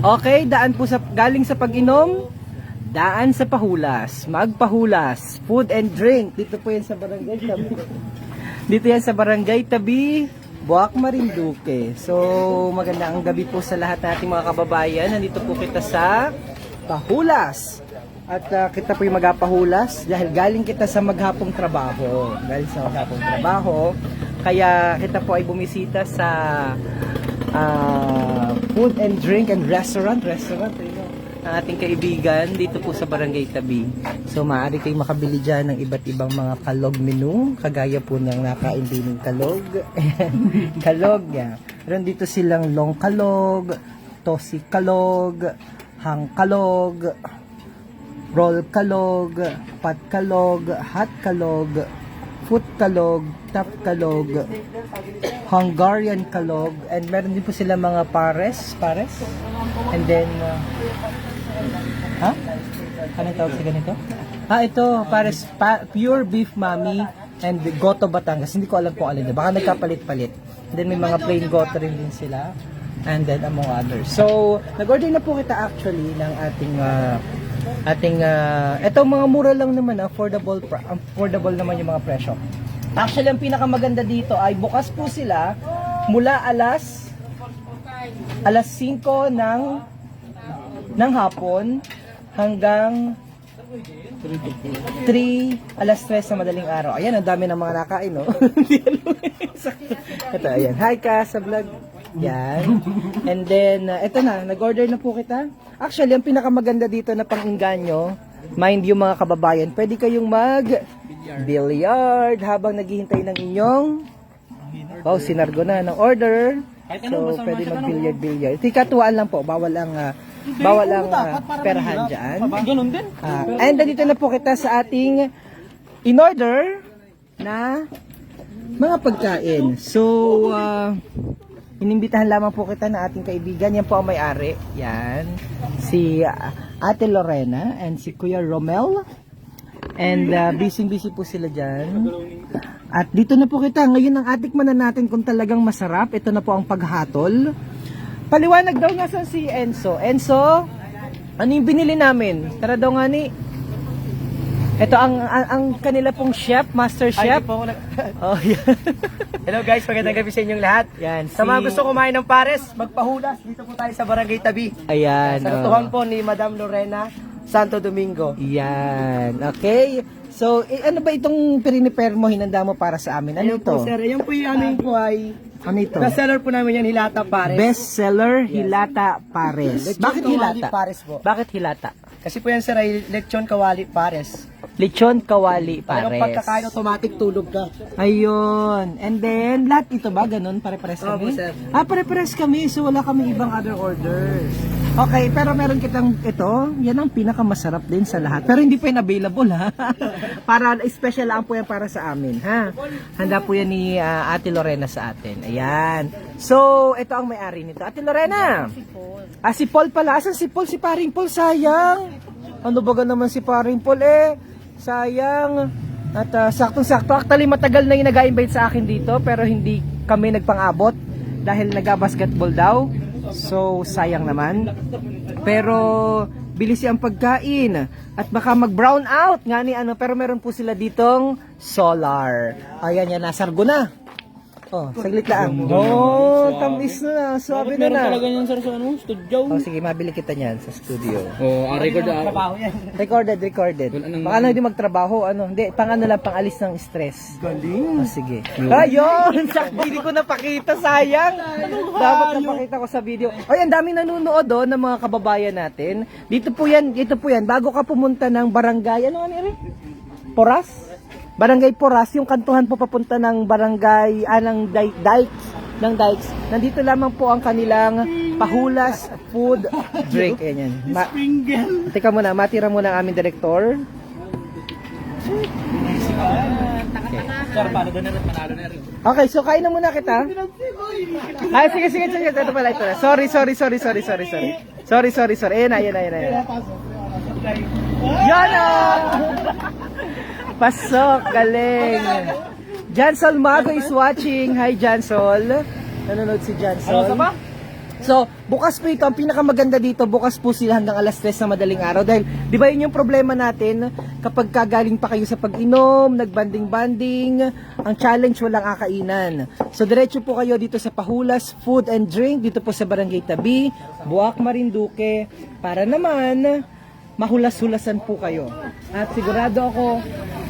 Okay, daan po sa galing sa pag-inom, daan sa pahulas, magpahulas, food and drink. Dito po yan sa barangay tabi. Dito yan sa barangay tabi, Buwak Marinduque. So, magandang gabi po sa lahat nating mga kababayan. Nandito po kita sa pahulas. At ah, kita po yung magapahulas dahil galing kita sa maghapong trabaho. Galing sa maghapong trabaho. Kaya kita po ay bumisita sa ah, food and drink and restaurant. Restaurant, you know, ng ating kaibigan dito po sa Barangay Tabi. So maaari kayong makabili dyan ng iba't ibang mga kalog menu. Kagaya po ng nakain ng kalog. kalog, yeah. Meron dito silang long kalog, tosi kalog, hang kalog, roll kalog, pat kalog, hot kalog, foot kalog, tap kalog, Hungarian kalog, and meron din po sila mga pares, pares, and then, uh, ha? Anong tawag sa ganito? Ah, ito, pares, pa, pure beef mami, and goto Batangas. Hindi ko alam kung alin. Baka nagkapalit-palit. Then may mga plain goto rin din sila. And then among others. So, nag-order na po kita actually ng ating uh, ating uh, eto mga mura lang naman affordable affordable naman yung mga presyo. Actually, ang pinakamaganda dito ay bukas po sila mula alas alas 5 ng ng hapon hanggang 3, alas 3 sa madaling araw. Ayan, ang dami ng mga nakain, no? Sakto. ito, ayan. Hi ka sa vlog. Yan. And then, uh, ito na, nag-order na po kita. Actually, ang pinakamaganda dito na pang-inganyo, mind you mga kababayan, pwede kayong mag billiard habang naghihintay ng inyong Oh, sinargo na ng order. So, pwede mag-billiard-billiard. Tikatuan lang po. Bawal ang, ah, bawal ang ah, perahan dyan. Ganun din. Ah, and nandito na po kita sa ating in-order na mga pagkain. So, ah, inimbitahan lamang po kita na ating kaibigan. Yan po ang may-ari. Yan. Si ah, Ate Lorena and si Kuya Romel. And uh, busy-busy po sila dyan. At dito na po kita. Ngayon ang atikman na natin kung talagang masarap. Ito na po ang paghatol. Paliwanag daw nga sa si Enzo. Enzo, ano yung binili namin? Tara daw nga ni. Ito ang, ang, ang kanila pong chef, master Ay, chef. di po ako nag... Oh, yan. Hello guys, magandang gabi sa inyong lahat. Yan, Sa mga gusto kumain ng pares, magpahulas. Dito po tayo sa Barangay Tabi. Ayan. Sa oh. lutuhan po ni Madam Lorena Santo Domingo. Yan. Okay. So, eh, ano ba itong prepare mo, hinanda mo para sa amin? Ano Ayun po ito? sir, yan po yung aming po ay... Ano ito? Best seller po namin yan, Hilata Pares. Best seller Hilata Pares. Lechon Bakit kawali Hilata? Pares po. Bakit Hilata? Kasi po yan sir ay lechon kawali pares. Lechon kawali Parang pares. pagkakain automatic tulog ka. Ayun. And then, lahat ito ba? Ganun? Pare-pares kami? sir. Ah, pare-pares kami. So, wala kami ibang other orders. Okay, pero meron kitang ito. Yan ang pinakamasarap din sa lahat. Pero hindi pa yan available, ha? para, special lang po yan para sa amin, ha? Handa po yan ni ah, Ate Lorena sa atin. Ayan. So, ito ang may-ari nito. Ate Lorena. Si Paul. Ah, si Paul pala. Asan si Paul? Si paring Paul, sayang. Ano ba naman si paring Paul, eh? Sayang. At ah, saktong-sakto, actually matagal na yung nag-invite sa akin dito pero hindi kami nagpang-abot dahil nag-basketball daw. So, sayang naman. Pero, bilis ang pagkain at baka mag-brown out nga ni ano pero meron po sila ditong solar. Ayan yan, nasargo na. Oh, saglit lang. Oh, tamis na. Swabe na na. yan sir sa ano, studio. Oh, sige, mabili kita niyan sa studio. Oh, ang record ah. Trabaho yan. Recorded, recorded. Baka na hindi magtrabaho, ano, hindi, pang ano lang, pang alis ng stress. Galing. Oh, sige. Ayun! Sa hindi ko napakita, sayang. Dapat napakita ko sa video. Ay, ang daming nanonood doon ng mga kababayan natin. Dito po yan, dito po yan. Bago ka pumunta ng barangay, ano nga nire? Poras? Barangay Poras, yung kantuhan po papunta ng barangay, ah, ng Di- Dikes, ng Dikes. Nandito lamang po ang kanilang pahulas food drink. Ayan yan. Ma- Teka muna, matira muna ang aming rin. Okay, so kain na muna kita. Ay, sige, sige, sige. Ito pala, ito. Sorry, sorry, sorry, sorry, sorry, sorry. Sorry, sorry, sorry. Ayan na, ayan na, ayan na. Yan na! Pasok, galing. Jansol Mago is watching. Hi, Jansol. Nanonood si Jansol. Ano ba? So, bukas po ito. Ang pinakamaganda dito, bukas po sila hanggang alas 3 na madaling araw. Dahil, di ba yun yung problema natin? Kapag kagaling pa kayo sa pag-inom, nagbanding-banding, ang challenge walang kakainan. So, diretso po kayo dito sa Pahulas Food and Drink, dito po sa Barangay Tabi, Buak Marinduque, para naman mahulas-hulasan po kayo. At sigurado ako,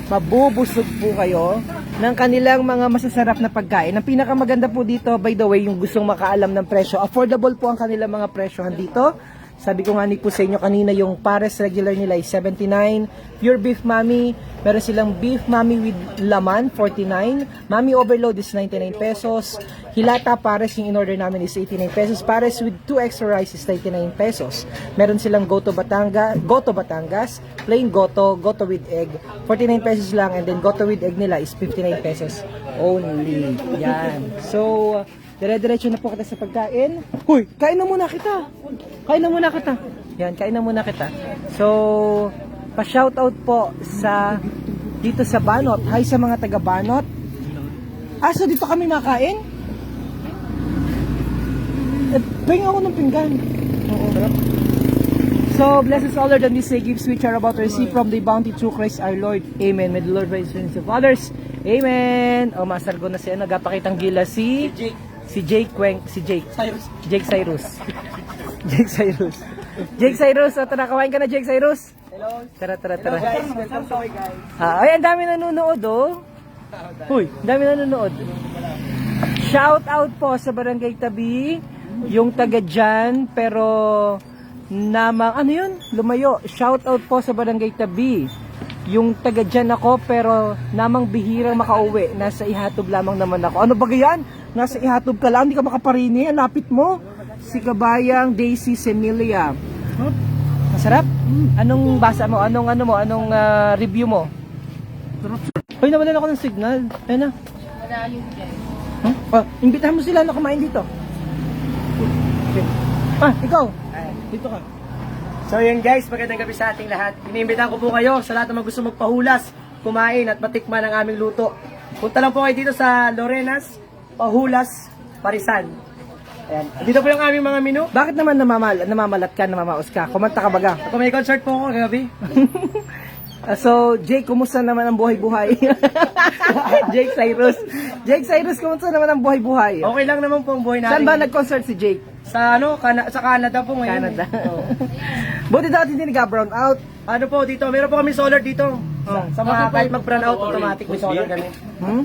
mabubusog po kayo ng kanilang mga masasarap na pagkain. Ang pinakamaganda po dito, by the way, yung gustong makaalam ng presyo, affordable po ang kanilang mga presyohan dito. Sabi ko nga ni po sa inyo kanina, yung pares regular nila is 79. Pure beef mami, meron silang beef mami with laman, 49. Mami overload is 99 pesos. Hilata pares yung in-order namin is 89 pesos. Pares with 2 extra rice is 99 pesos. Meron silang goto Batanga, goto Batangas, plain goto, goto with egg, 49 pesos lang. And then goto with egg nila is 59 pesos only. Yan. So, dire-diretso na po kita sa pagkain. Huy, kain na muna kita. Kain na muna kita. Yan, kain na muna kita. So, pa-shoutout po sa dito sa Banot. Hi sa mga taga Banot. Ah, so dito kami makain? Eh, ako ng pinggan. So, bless us all, Lord, and these gifts which are about to receive from the bounty through Christ our Lord. Amen. May the Lord raise the of others. Amen. O, masargo na siya. Nagapakitang gila si... Si Jake Weng, si Jake. Cyrus. Jake Cyrus. Jake Cyrus. Jake Cyrus, o tara, kawain ka na Jake Cyrus. Hello. Tara, tara, tara. Guys, welcome to my guys. Ah, ay, ang dami nanonood, oh. Uy, ang dami nanonood. Shout out po sa Barangay Tabi, yung taga dyan, pero namang, ano yun? Lumayo. Shout out po sa Barangay Tabi. Yung taga dyan ako, pero namang bihirang makauwi. Nasa ihatob lamang naman ako. Ano ba yan? Nasa ihatob ka lang, hindi ka makaparini. Ang lapit mo. Si Kabayang Daisy Semilia. Masarap? Anong basa mo? Anong ano mo? Anong ah, review mo? Hoy, nawalan ako ng signal. Ayun na. Huh? Ah, imbitahan mo sila na kumain dito. Okay. Ah, ikaw. Dito ka. So yun guys, magandang gabi sa ating lahat. Iniimbitahan ko po kayo sa lahat ng mga gusto magpahulas, kumain at matikman ang aming luto. Punta lang po kayo dito sa Lorenas, Pahulas, Parisan. Ayan. Dito po yung aming mga menu. Bakit naman namamal namamalat ka, namamaos ka? Kumanta ka baga. Kung may concert po ako kagabi. So, Jake, kumusta naman ang buhay-buhay? Jake Cyrus. Jake Cyrus, kumusta naman ang buhay-buhay? Okay lang naman po ang buhay natin. Saan ba nag-concert si Jake? Sa ano, Kana- sa Canada po ngayon. Canada. Oo. Buti daw hindi nag-brown out. Ano po dito, meron po kami solar dito. Sa, sa mga kahit mag-brown out automatic may solar kami. Hmm?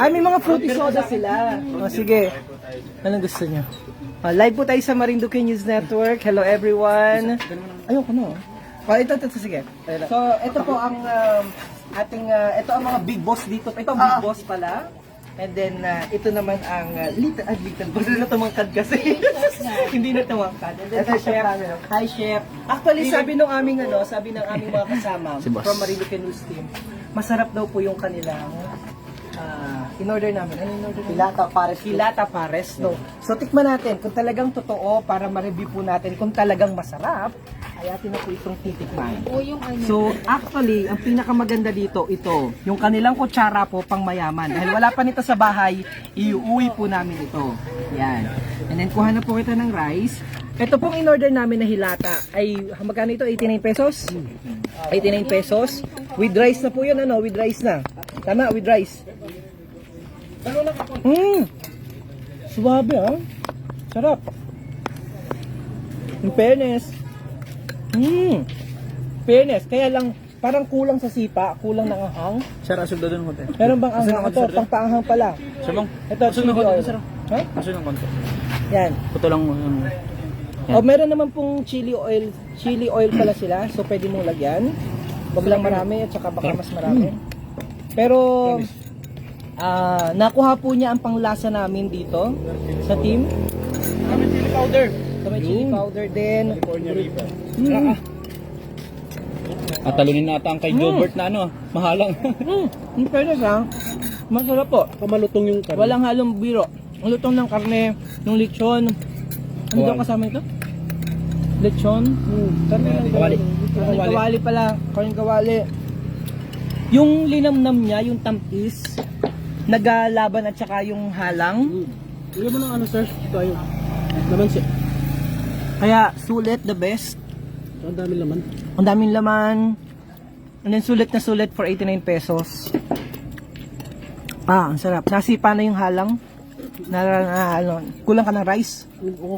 Ay, may mga fruity soda sila. O, sige. Anong gusto nyo? Ah, live po tayo sa Marinduque News Network. Hello, everyone. Ayoko na. Oh, ito, ito, ito, sige. So, ito po ang um, ating, uh, ito ang mga big boss dito. Ito ang big boss pala. And then, uh, ito naman ang uh, little, ah, little boss. na tumangkad kasi. Hindi na tumangkad. And then, si chef. Hi, chef. Actually, sabi ng aming, ano, sabi ng aming mga kasama from Marinduque News Team, masarap daw po yung kanilang in-order namin. Ano in-order namin? Pilata, pares. Hilata Pares, no? So, tikman natin kung talagang totoo para ma-review po natin kung talagang masarap, ay atin na po itong titikman. O yung ano. So, actually, ang pinakamaganda dito, ito, yung kanilang kutsara po pang mayaman. Dahil wala pa nito sa bahay, iuwi po namin ito. Yan. And then, kuha na po kita ng rice. Ito pong in-order namin na hilata ay, magkano ito? 89 pesos? 89 pesos. With rice na po yun, ano? With rice na. Tama, with rice. Mmm! Suwabe, ah. Sarap. In fairness. Mmm! Fairness. Kaya lang, parang kulang sa sipa, kulang ng ahang. Sir, asul daw doon konti. Meron bang ahang? Ito, pang paanghang pala. Sir, bang? Ito, Asul chili konti, sir. Ha? Asul ng konti. Yan. Puto lang mo. Um, Yan. O, meron naman pong chili oil. Chili oil pala sila. So, pwede mong lagyan. Huwag lang marami at saka baka mas marami. Pero, ah nakuha po niya ang panglasa namin dito sa team. Kami chili powder. May chili powder din. Mm. At talunin na ata ang kay Gilbert na ano, mahalang. Mm, in fairness ha, masarap po. Pamalutong yung karne. Walang halong biro. Ang lutong ng karne, ng lechon. Ano daw kasama ito? Lechon? Karne ng Kawali. Karne kawali pala. Karne kawali. Yung linamnam niya, yung tampis, nagalaban at saka yung halang. Hindi mo ng ano sir, tayo. Naman siya. Kaya sulit, the best. Ang dami laman. Ang daming laman. And then sulit na sulit for 89 pesos. Ah, ang sarap. Nasipa na yung halang. Na, na ano, kulang ka ng rice.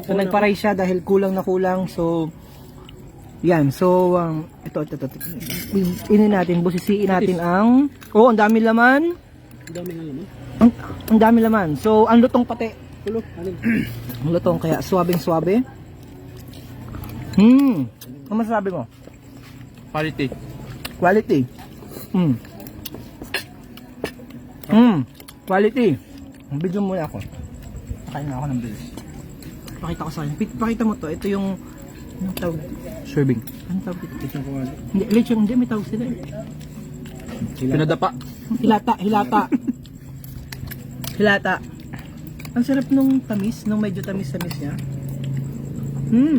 So nagpa-rice siya dahil kulang na kulang. So yan. So um, ito, ito, ito. ito. Inin natin, busisiin natin ang Oh, ang dami laman. Ang dami ng laman. Ang, ang dami laman. So ang lutong pati. Tulo. Alin? Ang lutong kaya suwabing suwabe. Hmm. Ano masasabi mo? Quality. Quality. Mm. Mm. Quality. Video muna ako. Kain na ako ng bilis. Pakita ko sa. Pik- Pakita mo to. Ito yung anong tawag? Serving. Anong tawag ito? Isang kuwali. Hindi, lechon. Hindi, may tawag sila. eh. Pinadapa. Hilata, hilata. hilata. Ang sarap nung tamis, nung medyo tamis-tamis niya. Hmm.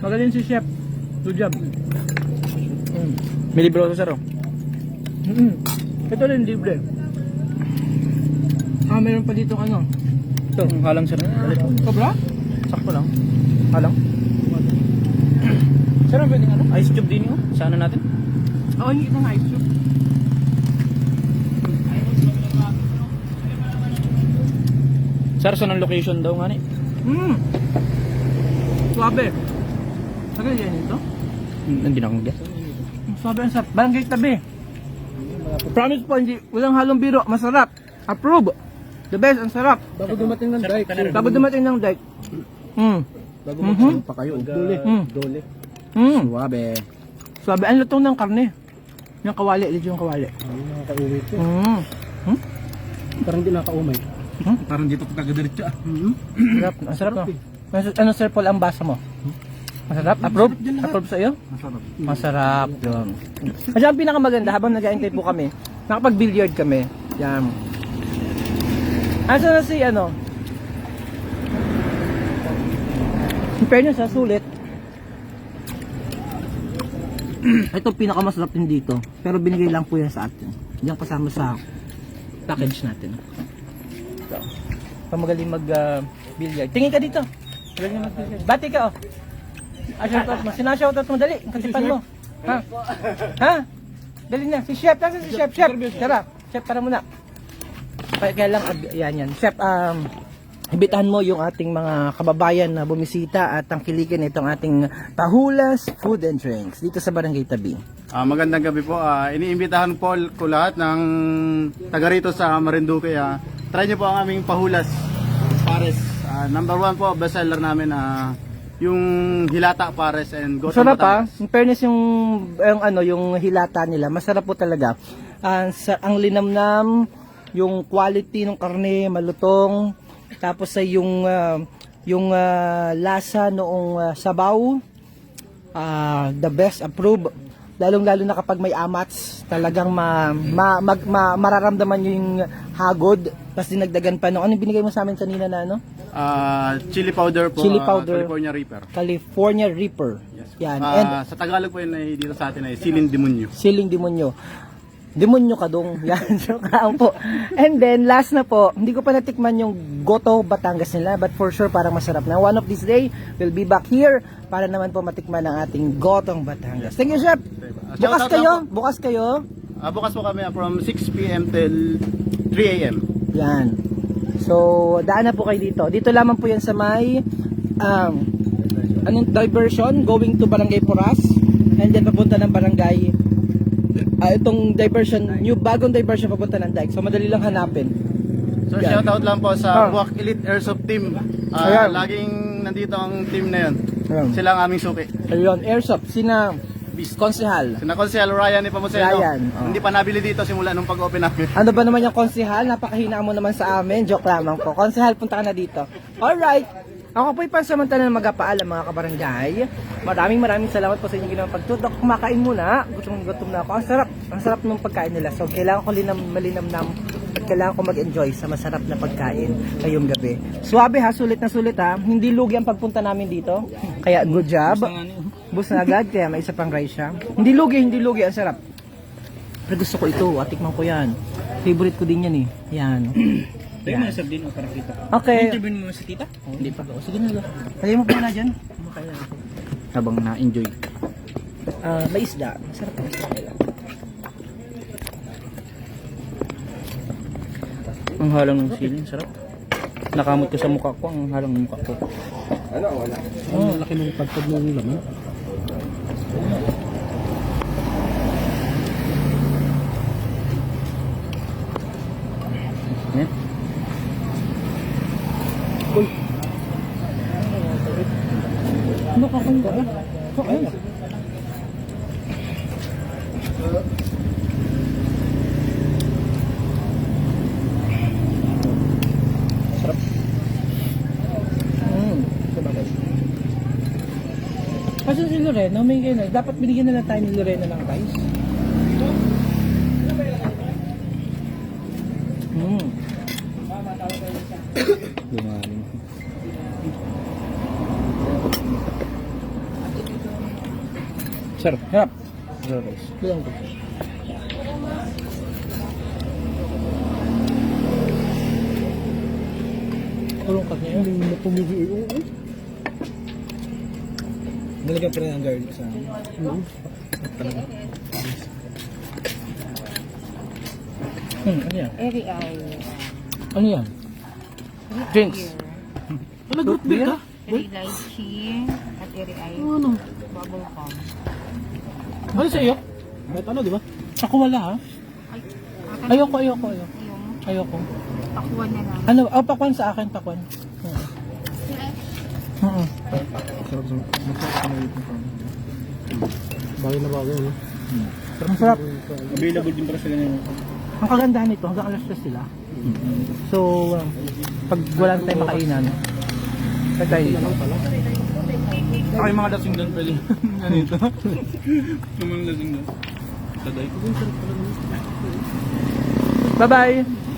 Magaling si chef. Good job. Hmm. May libro ako, sir. oh. Mm-mm. Ito rin libre. Ah, meron pa dito ano. Ito, ang halang, sir. Sobra? Sakto lang. Halang? Sir, pwedeng ano? Ice cube din yun. Sana natin. Oo, hindi kita ice soup. Sir, saan ang location daw nga ni? Mm. Suabe. Tagal yan ito? Hmm, Hindi na akong guess. Suabe ang sarap. Barangay tabi. Promise po, hindi. Walang halong biro. Masarap. Approve. The best. Ang sarap. Bago dumating ng dike. Bago dumating ng dike. Mm. Bago Mhm. dumating pa kayo. Dole. Mm. Dole. Mm. Suwabe. Suabe. Ang lutong ng karne. Yung kawali. Legit yung kawali. Ay, nakaka-uwi ko. Mm. Hmm? Parang di nakaumay. Parang dito pa kagadiritso ah. Mm-hmm. Sarap. Ang sarap. no? Ano sir Paul ang basa mo? Masarap? Approve? Approve sa iyo? Masarap. Masarap yun. At ang pinakamaganda, habang nag-aantay po kami, nakapag-billiard kami. Yan. Asa na si ano? In fairness ha, sulit. Ito pinakamasarap din dito. Pero binigay lang po yan sa atin. Diyan kasama sa package natin. So, pag magaling mag-billiard. Tingin ka dito. Magaling mag-billiard. Bati ka oh. Ah, shoutout mo. Sinashoutout mo, dali. Ang katipan mo. Ha? Ha? Dali na. Si Chef. Nasaan si Chef? Chef. Tara. Chef, para muna. Kaya, kaya lang, ab- yan yan. Chef, um, ibitahan mo yung ating mga kababayan na bumisita at tangkilikin itong ating Pahulas Food and Drinks dito sa Barangay Tabi. Ah, magandang gabi po. Ah, iniimbitahan po ko lahat ng taga rito sa Marinduque. Ah. Try niyo po ang aming pahulas pares. Ah, number one po, bestseller namin ah, yung Hilata Pares and Gotong Masarap pa. Batangas. In fairness yung, yung ano, yung hilata nila, masarap po talaga. Ah, sa, ang linamnam, yung quality ng karne, malutong. Tapos ay yung ah, yung ah, lasa noong ah, sabaw, ah, the best approve. Lalong-lalo na kapag may amats, talagang ma, ma, mag, ma- mararamdaman nyo yung hagod. Tapos dinagdagan pa no. Ano binigay mo sa amin kanina na ano? Ah, chili powder po. Chili ah, powder. California Reaper. California Reaper. Yan. Ah, And sa Tagalog po yun ay dito sa atin ay Silin Demonyo. siling demonyo. Demonyo ka dong. Yan, joke lang po. And then, last na po, hindi ko pa natikman yung Goto Batangas nila, but for sure parang masarap na. One of these day, we'll be back here para naman po matikman ang ating Gotong Batangas. Thank you, Chef. Bukas kayo, bukas kayo. Ah, bukas po kami from 6 p.m. till 3 a.m. Yan. So, daan na po kayo dito. Dito lamang po yan sa may um, anong diversion going to Barangay Poras and then papunta ng Barangay ah, itong diversion, new bagong diversion papunta ng dike. So, madali lang hanapin. So Yan. shoutout lang po Ah. sa Buwak Elite Airsoft Team. Ah, Ayan. laging nandito ang team na yun. Ayan. Sila ang aming suki. Ayun, airsoft. Sina konsehal. Sina Consel Ryan ni Pamuseno. Ryan, oh. Hindi pa nabili dito simula nung pag-open namin. Ano ba naman yung konsehal? Napakahina mo naman sa amin. Joke lamang po. Konsehal, punta ka na dito. Alright. Ako po'y pansamantala na magpaalam mga kabarangay. Maraming maraming salamat po sa inyong ginawang pagtutok. Kumakain muna. Gutom gutom na ako. Ang sarap. Ang sarap ng pagkain nila. So, kailangan ko linam, malinamnam at kailangan ko mag-enjoy sa masarap na pagkain ngayong gabi. Suwabe ha, sulit na sulit ha. Hindi lugi ang pagpunta namin dito. Kaya good job. Bus na agad, kaya may isa pang rice siya. Hindi lugi, hindi lugi. Ang sarap. Pero gusto ko ito, atikman ko yan. Favorite ko din yan eh. Yan. Tayo mo nasab din o para kita. Okay. Interview mo si tita? Hindi pa. O, sige na lang. Lagay mo muna dyan. Habang na-enjoy. Ah, may isda. Masarap ang isda nila. Ang halang ng siling, sarap. Nakamot ko sa mukha ko, ang halang ng mukha ko. Oh, laki ng pagpag ng laman. Eh? Ano ka kung ba? Okay na. Sarap. Mm. Sabagay. Kasi si Lorena, may na, dapat binigyan na lang tayo ni Lorena ng rice. Mm. Lumalim. Sarap. Harap. Sarap. Bilang ko. Kulong ka niya. Hindi mo pumili. Nalagyan pa rin ang garlic sa amin. Hmm, ano yan? Eri ay Ano yan? Drinks. Ano, good beer ka? eri lychee at eri ay Ano? bubble gum. Ano sa iyo? Kahit ano, di ba? Ako wala ha? Ay, Ayoko, ayoko, ayoko. Ayoko. pakuan na lang. Ano, oh, pakwan sa akin, pakwan. Oo. Oo. Bagay na bagay, no? Masarap. Available din para sa ganyan. Ang kagandahan nito, hanggang alas 3 sila. So, um, pag wala na tayong makainan, tagay dito. Ako yung mga lasing doon pwede. Ganito. yung mga lasing doon. Taday. Bye-bye!